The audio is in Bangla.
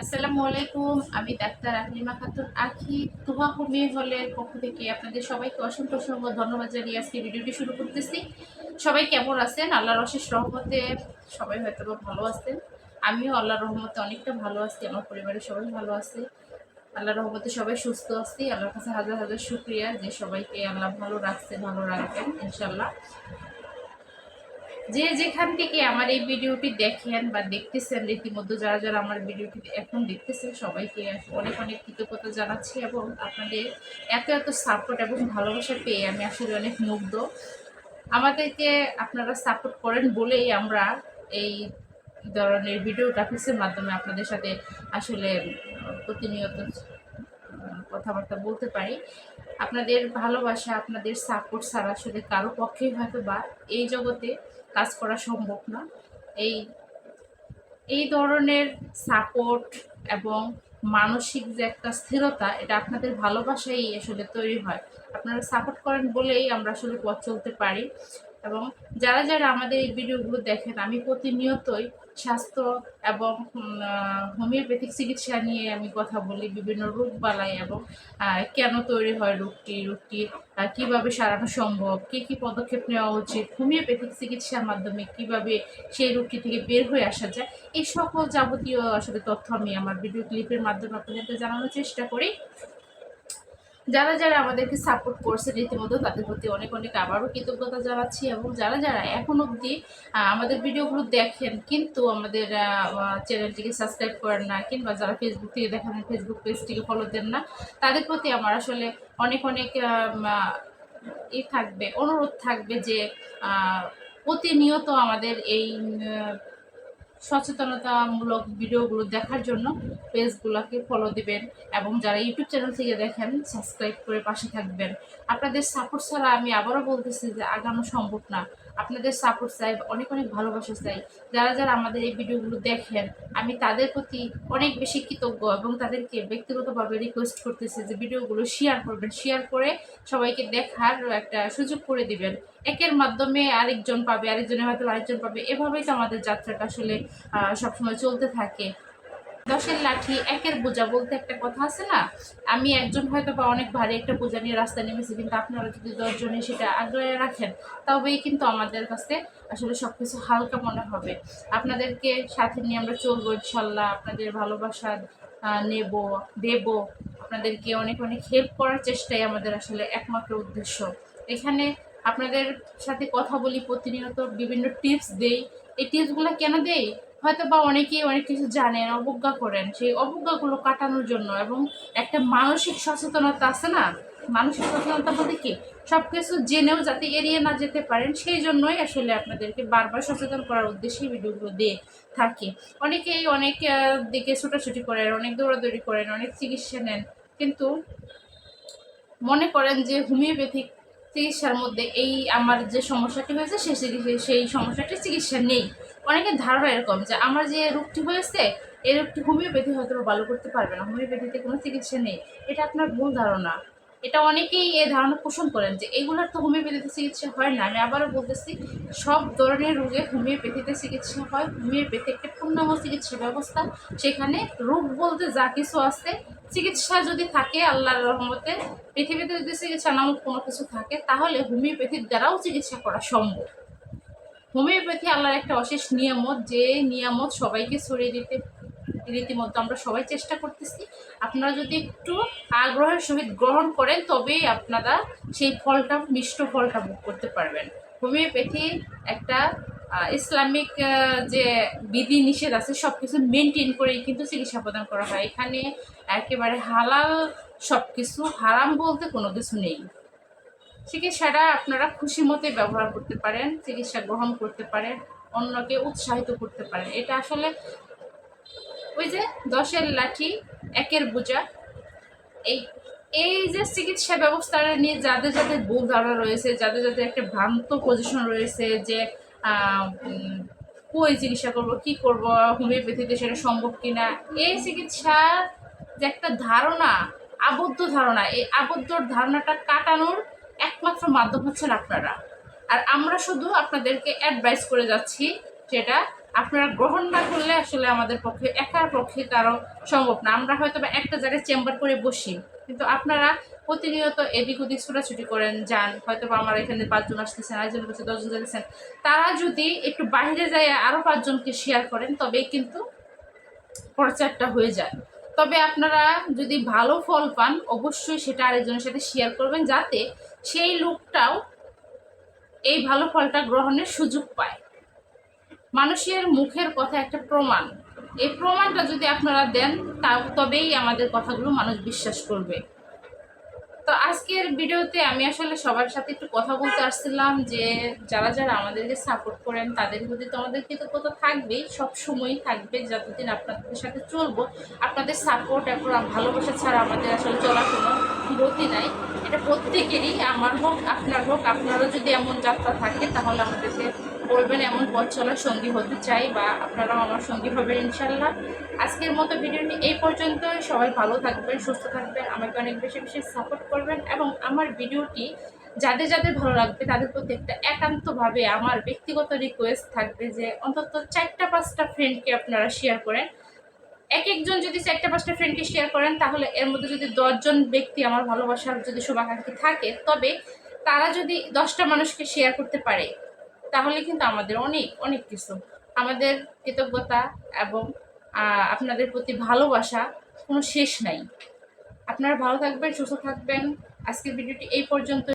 আসসালামু আলাইকুম, আমি ডাক্তার আহলিমা খাতুন আখি তুহা হোমিও হলের পক্ষ থেকে আপনাদের সবাইকে অসংখ্য অসংখ্য ধন্যবাদ জানিয়ে আজকে ভিডিওটি শুরু করতেছি। সবাই কেমন আছেন? আল্লাহর অশেষ রহমতে সবাই হয়তো ভালো আছেন। আমিও আল্লাহর রহমতে অনেকটা ভালো আছি, আমার পরিবারের সবাই ভালো আছে। আল্লাহর রহমতে সবাই সুস্থ আছি, আল্লাহর কাছে হাজার হাজার শুক্রিয়া যে সবাইকে আল্লাহ ভালো রাখছে, ভালো রাখবেন ইনশাল্লাহ যে যেখান থেকে আমার এই ভিডিওটি দেখেন বা দেখতেছেন রীতিমধ্যে যারা যারা আমার ভিডিওটি এখন দেখতেছেন, সবাইকে অনেক অনেক কৃতজ্ঞতা জানাচ্ছি এবং আপনাদের এত এত সাপোর্ট এবং ভালোবাসা পেয়ে আমি আসলে অনেক মুগ্ধ। আমাদেরকে আপনারা সাপোর্ট করেন বলেই আমরা এই ধরনের ভিডিও গ্রাফিক্সের মাধ্যমে আপনাদের সাথে আসলে প্রতিনিয়ত কথাবার্তা বলতে পারি। আপনাদের ভালোবাসা, আপনাদের সাপোর্ট ছাড়া আসলে কারও পক্ষেই হয়তো বা এই জগতে কাজ করা সম্ভব না। এই এই ধরনের সাপোর্ট এবং মানসিক যে একটা স্থিরতা, এটা আপনাদের ভালোবাসাই আসলে তৈরি হয়। আপনারা সাপোর্ট করেন বলেই আমরা আসলে পথ চলতে পারি। এবং যারা যারা আমাদের এই ভিডিওগুলো দেখেন, আমি প্রতিনিয়তই স্বাস্থ্য এবং হোমিওপ্যাথিক চিকিৎসা নিয়ে আমি কথা বলি, বিভিন্ন রোগ বালাই এবং কেন তৈরি হয় রোগটি রোগটি কীভাবে সারানো সম্ভব, কী কী পদক্ষেপ নেওয়া উচিত, হোমিওপ্যাথিক চিকিৎসার মাধ্যমে কীভাবে সেই রোগটি থেকে বের হয়ে আসা যায়, এই সকল যাবতীয় আসলে তথ্য আমি আমার ভিডিও ক্লিপের মাধ্যমে আপনাদেরকে জানানোর চেষ্টা করি। যারা যারা আমাদেরকে সাপোর্ট করছে রীতিমতো, তাদের প্রতি অনেক অনেক আবারও কৃতজ্ঞতা জানাচ্ছি এবং যারা যারা এখন অবধি আমাদের ভিডিওগুলো দেখেন কিন্তু আমাদের চ্যানেলটিকে সাবস্ক্রাইব করেন না কিংবা যারা ফেসবুক থেকে দেখেন ফেসবুক পেজটিকে ফলো দেন না, তাদের প্রতি আমার আসলে অনেক অনেক ই থাকবে, অনুরোধ থাকবে যে প্রতিনিয়ত আমাদের এই সচেতনতামূলক ভিডিওগুলো দেখার জন্য পেজগুলোকে ফলো দিবেন এবং যারা ইউটিউব চ্যানেল থেকে দেখেন সাবস্ক্রাইব করে পাশে থাকবেন। আপনাদের সাপোর্ট ছাড়া আমি আবারও বলতেছি যে আগানো সম্ভব না। আপনাদের সাপোর্ট চাই, অনেক অনেক ভালোবাসা চাই। যারা যারা আমাদের এই ভিডিওগুলো দেখেন, আমি তাদের প্রতি অনেক বেশি কৃতজ্ঞ এবং তাদেরকে ব্যক্তিগতভাবে রিকোয়েস্ট করতেছি যে ভিডিওগুলো শেয়ার করবেন। শেয়ার করে সবাইকে দেখার একটা সুযোগ করে দিবেন। একের মাধ্যমে আরেকজন পাবে আরেকজনের হয়তো আরেকজন পাবে। এভাবেই তো আমাদের যাত্রাটা আসলে সবসময় চলতে থাকে। দশের লাঠি, একের বোঝা বলতে একটা কথা আছে না? আমি একজন হয়তো বা অনেক ভারী একটা বোঝা নিয়ে রাস্তায় নেমেছি, কিন্তু আপনারা যদি দশজনে সেটা আগ্রহে রাখেন, তবেই কিন্তু আমাদের কাছে আসলে সব কিছু হালকা মনে হবে। আপনাদেরকে সাথে নিয়ে আমরা চলবো ইনশাল্লাহ, আপনাদের ভালোবাসা নেব, দেব, আপনাদেরকে অনেক অনেক হেল্প করার চেষ্টাই আমাদের আসলে একমাত্র উদ্দেশ্য। এখানে আপনাদের সাথে কথা বলি প্রতিনিয়ত, বিভিন্ন টিপস দেই। এই টিপসগুলো কেন দেই? হয়তো বা অনেকেই অনেক কিছু জানেন, অবজ্ঞা করেন। সেই অবজ্ঞাগুলো কাটানোর জন্য এবং একটা মানসিক সচেতনতা আছে না? মানসিক সচেতনতা বলতে কি? সব কিছু জেনেও যাতে এড়িয়ে না যেতে পারেন, সেই জন্যই আসলে আপনাদেরকে বারবার সচেতন করার উদ্দেশ্যেই ভিডিওগুলো দিয়ে থাকি। অনেকেই অনেক দিকে ছোটাছুটি করেন, অনেক দৌড়াদৌড়ি করেন, অনেক চিকিৎসা নেন। কিন্তু মনে করেন যে হোমিওপ্যাথিক চিকিৎসার মধ্যে এই আমার যে সমস্যাটি হয়েছে সেই সেই সমস্যাটির চিকিৎসা নেই। অনেকের ধারণা এরকম যে আমার যে রোগটি হয়েছে এই রোগটি হোমিওপ্যাথি হয়তো ভালো করতে পারবে না, হোমিওপ্যাথিতে কোনো চিকিৎসা নেই। এটা আপনার ভুল ধারণা। এটা অনেকেই এই ধারণা পোষণ করেন যে এগুলোর তো হোমিওপ্যাথিতে চিকিৎসা হয় না। আমি আবারও বলতেছি, সব ধরনের রোগে হোমিওপ্যাথিতে চিকিৎসা হয়। হোমিওপ্যাথি একটা পূর্ণাঙ্গ চিকিৎসা ব্যবস্থা। সেখানে রোগ বলতে যা কিছু আছে, চিকিৎসা যদি থাকে আল্লাহর রহমতে, পৃথিবীতে যদি চিকিৎসা নামক কোনো কিছু থাকে, তাহলে হোমিওপ্যাথির দ্বারাও চিকিৎসা করা সম্ভব। হোমিওপ্যাথি আল্লাহর একটা অশেষ নিয়ামত, যে নিয়ামত সবাইকে ছড়িয়ে দিতে, রীতিমতো আমরা সবাই চেষ্টা করতেছি। আপনারা যদি একটু আগ্রহের সহিত গ্রহণ করেন, তবেই আপনারা সেই ফলটা, মিষ্ট ফলটা ভোগ করতে পারবেন। হোমিওপ্যাথি একটা ইসলামিক যে বিধি নিষেধ আছে সব কিছু মেনটেন করেই কিন্তু চিকিৎসা প্রদান করা হয়। এখানে একেবারে হালাল সব কিছু হারাম বলতে কোনো কিছু নেই। চিকিৎসাটা আপনারা খুশি মতে ব্যবহার করতে পারেন, চিকিৎসা গ্রহণ করতে পারেন, অন্যকে উৎসাহিত করতে পারেন। এটা আসলে ওই যে দশের লাঠি, একের বোঝা। এই এই যে চিকিৎসা ব্যবস্থাটা নিয়ে যাদের যাদের ভুল ধারণা রয়েছে, যাদের যাদের একটা ভ্রান্ত পজিশন রয়েছে যে কই চিকিৎসা করব, কি করব, হোমিওপ্যাথিতে সেটা সম্ভব কিনা, এই চিকিৎসার যে একটা ধারণা, আবদ্ধ ধারণা, এই আবদ্ধ ধারণাটা কাটানোর একমাত্র মাধ্যম হচ্ছেন আপনারা। আর আমরা শুধু আপনাদেরকে অ্যাডভাইস করে যাচ্ছি যেটা আপনারা গ্রহণ না করলে আসলে আমাদের পক্ষে একার পক্ষে কারও সম্ভব না। আমরা হয়তো বা একটা জায়গায় চেম্বার করে বসি, কিন্তু আপনারা প্রতিনিয়ত এদিক ওদিক ছোটাছুটি করেন, যান। হয়তো বা আমার এখানে পাঁচজন আসতেছেন, আরেকজন কাছে দশজন যাচ্ছেন তারা যদি একটু বাইরে যায় আরও পাঁচজনকে শেয়ার করেন, তবেই কিন্তু প্রচারটা হয়ে যায়। তবে আপনারা যদি ভালো ফল পান, অবশ্যই সেটা আরেকজনের সাথে শেয়ার করবেন যাতে সেই লোকটাও এই ভালো ফলটা গ্রহণের সুযোগ পায়। মানুষের মুখের কথা একটা প্রমাণ। এই প্রমাণটা যদি আপনারা দেন তবেই আমাদের কথাগুলো মানুষ বিশ্বাস করবে। তো আজকের ভিডিওতে আমি আসলে সবার সাথে একটু কথা বলতে আসছিলাম যে যারা যারা আমাদেরকে সাপোর্ট করেন, তাদের প্রতি তো আমাদের কৃতজ্ঞতা থাকবেই, সব সময়ই থাকবে, যতদিন আপনাদের সাথে চলবো। আপনাদের সাপোর্ট এবং ভালোবাসা ছাড়া আমাদের আসলে চলার কোনো গতি নাই। এটা প্রত্যেকেরই, আমার হোক, আপনার হোক, আপনারও যদি এমন যাত্রা থাকে, তাহলে আমাদেরকে বলবেন এমন পথ চলার সঙ্গী হতে চাই বা আপনারাও আমার সঙ্গী হবেন ইনশাল্লাহ আজকের মতো ভিডিওটি এই পর্যন্ত সবাই ভালো থাকবেন, সুস্থ থাকবেন, আমাকে অনেক বেশি বেশি সাপোর্ট করবেন এবং আমার ভিডিওটি যাদের যাদের ভালো লাগবে তাদের প্রতি একটা একান্তভাবে আমার ব্যক্তিগত রিকোয়েস্ট থাকবে যে অন্তত চারটা, পাঁচটা ফ্রেন্ডকে আপনারা শেয়ার করেন। এক একজন যদি চারটা, পাঁচটা ফ্রেন্ডকে শেয়ার করেন, তাহলে এর মধ্যে যদি দশজন ব্যক্তি আমার ভালোবাসার যদি শুভাকাঙ্ক্ষী থাকে, তবে তারা যদি দশটা মানুষকে শেয়ার করতে পারে তাহলে কিন্তু আমাদের অনেক অনেক কিছু। আমাদের কৃতজ্ঞতা এবং আপনাদের প্রতি ভালোবাসা কোনো শেষ নাই। আপনারা ভালো থাকবেন, সুস্থ থাকবেন। আজকের ভিডিওটি এই পর্যন্ত